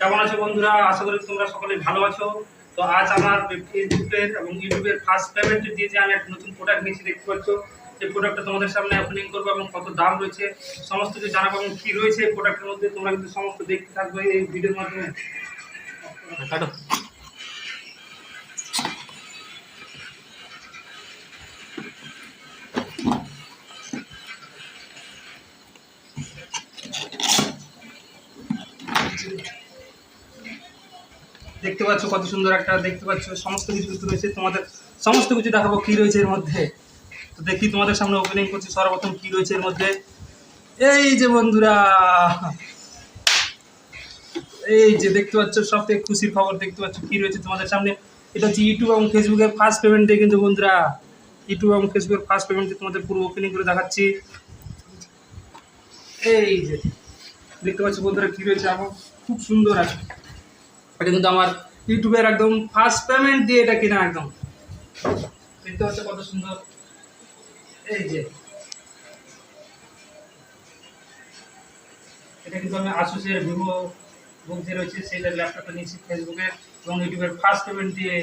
কেমন আছো বন্ধুরা? আশা করি তোমরা সকলে ভালো আছো। তো আজ আমার ফেসবুকের এবং ইউটিউবের ফার্স্ট পেমেন্ট দিয়ে যে আমি একটা নতুন প্রোডাক্ট নিয়েছি, দেখতে পাচ্ছ? এই প্রোডাক্টটা তোমাদের সামনে ওপেনিং করব এবং কত দাম রয়েছে, সমস্ত কিছু জানাব এবং কী রয়েছে এই প্রোডাক্টের মধ্যে, তোমরা কিন্তু সমস্ত দেখতে থাকবে এই ভিডিওর মাধ্যমে। কাটো। দেখতে পাচ্ছ কত সুন্দর একটা, দেখতে পাচ্ছ সমস্ত কিছু রয়েছে। তোমাদের সমস্ত কিছু দেখাবো কী রয়েছে এর মধ্যে। তো দেখি তোমাদের সামনে ওপেনিং করছি, সর্বপ্রথম কী রয়েছে এর মধ্যে। এই যে বন্ধুরা, এই যে দেখতে পাচ্ছ, সব থেকে খুশির খবর দেখতে পাচ্ছ কী রয়েছে তোমাদের সামনে। এটা হচ্ছে ইউটিউব এবং ফেসবুকের ফার্স্ট পেমেন্ট কিন্তু বন্ধুরা। ইউটিউব এবং ফেসবুকের ফার্স্ট পেমেন্টে তোমাদের পুরো ওপেনিং করে দেখাচ্ছি। এই যে, দেখতে পাচ্ছ বন্ধুরা কী রয়েছে আমার খুব সুন্দর আছে। এটা কিন্তু আমার ইউটিউবের একদম ফার্স্ট পেমেন্ট দিয়ে এটা কিনা একদম। দেখতে পাচ্ছ কত সুন্দর। এই যে। এটা কিন্তু আমি আসুসের ভিভো বুক যে রয়েছে সেটা ল্যাপটপটা নিয়েছি ফেসবুকে এবং ইউটিউবের ফার্স্ট পেমেন্ট দিয়ে।